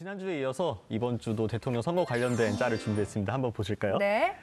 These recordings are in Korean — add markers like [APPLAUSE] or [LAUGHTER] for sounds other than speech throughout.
지난주에 이어서 이번 주도 대통령 선거 관련된 짤을 준비했습니다. 한번 보실까요? 네.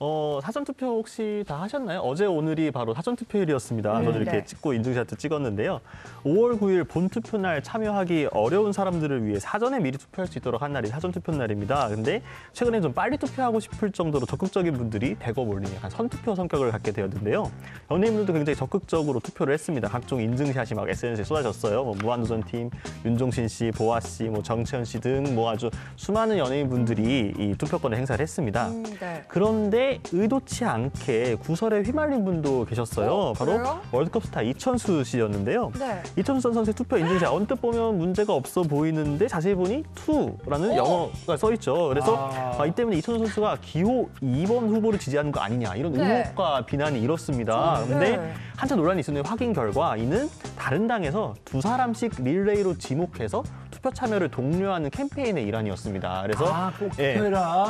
어, 사전투표 혹시 다 하셨나요? 어제 오늘이 바로 사전투표일이었습니다. 저도 이렇게 네. 찍고 인증샷도 찍었는데요. 5월 9일 본투표 날 참여하기 어려운 사람들을 위해 사전에 미리 투표할 수 있도록 한 날이 사전투표 날입니다. 근데 최근에 좀 빨리 투표하고 싶을 정도로 적극적인 분들이 대거 몰리는 약간 선투표 성격을 갖게 되었는데요. 연예인들도 굉장히 적극적으로 투표를 했습니다. 각종 인증샷이 막 SNS에 쏟아졌어요. 뭐 무한도전팀, 윤종신 씨, 보아 씨, 뭐 정채연 씨 등 뭐 아주 수많은 연예인분들이 이 투표권을 행사를 했습니다. 음, 네. 그런데 의도치 않게 구설에 휘말린 분도 계셨어요. 어, 바로? 월드컵 스타 이천수 씨였는데요. 네. 이천수 전 선수의 투표 인증샷 언뜻 보면 문제가 없어 보이는데 자세히 보니 투라는 어. 영어가 써 있죠. 그래서 아. 아, 이 때문에 이천수 선수가 기호 2번 후보를 지지하는 거 아니냐 이런 네. 의혹과 비난이 일었습니다. 근데 네. 한참 논란이 있었는데 확인 결과 이는 다른 당에서 두 사람씩 릴레이로 지목해서 투표 참여를 독려하는 캠페인의 일환이었습니다. 그래서 아, 꼭 예.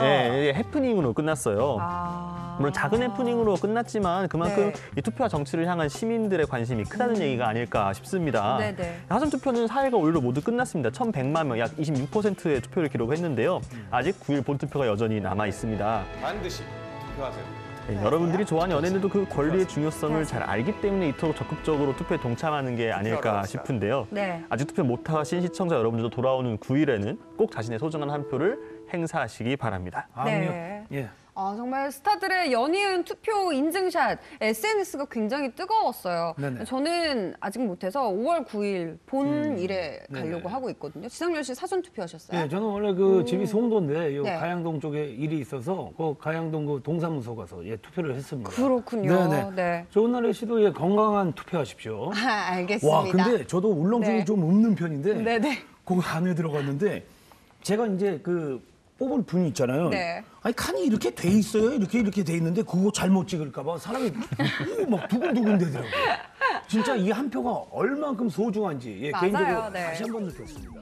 예, 이게 해프닝으로 끝났어요. 아. 물론 작은 해프닝으로 끝났지만 그만큼 네. 이 투표와 정치를 향한 시민들의 관심이 크다는 얘기가 아닐까 싶습니다. 네네. 사전 투표는 사회가 오늘로 모두 끝났습니다. 1,100만 명, 약 26%의 투표를 기록했는데요. 아직 9일 본투표가 여전히 남아 있습니다. 반드시 투표하세요. 네, 여러분들이 좋아하는 연예인들도 그 권리의 중요성을 잘 알기 때문에 이토록 적극적으로 투표에 동참하는 게 아닐까 싶은데요. 네. 아직 투표 못하신 시청자 여러분들도 돌아오는 9일에는 꼭 자신의 소중한 한 표를 행사하시기 바랍니다. 아, 네. 예. 아, 정말 스타들의 연이은 투표 인증샷 SNS가 굉장히 뜨거웠어요. 네네. 저는 아직 못해서 5월 9일 본일에 가려고 네네. 하고 있거든요. 지상렬 씨 사전 투표하셨어요? 예, 저는 원래 그 집이 송도인데 요 네. 가양동 쪽에 일이 있어서 그 가양동 그 동사무소 가서 예, 투표를 했습니다. 그렇군요. 네네. 네. 좋은 날에 시도 예, 건강한 투표하십시오. [LAUGHS] 아, 알겠습니다. 와, 근데 저도 울렁증이 네. 좀 없는 편인데 네네. 거기 안에 들어갔는데 제가 이제 그 뽑을 분이 있잖아요. 네. 아니 칸이 이렇게 돼 있어요. 이렇게 이렇게 돼 있는데 그거 잘못 찍을까 봐 사람이 오, 막 두근두근 되더라고요. 진짜 이 한 표가 얼만큼 소중한지 예, 맞아요, 개인적으로 네. 다시 한 번 느꼈습니다.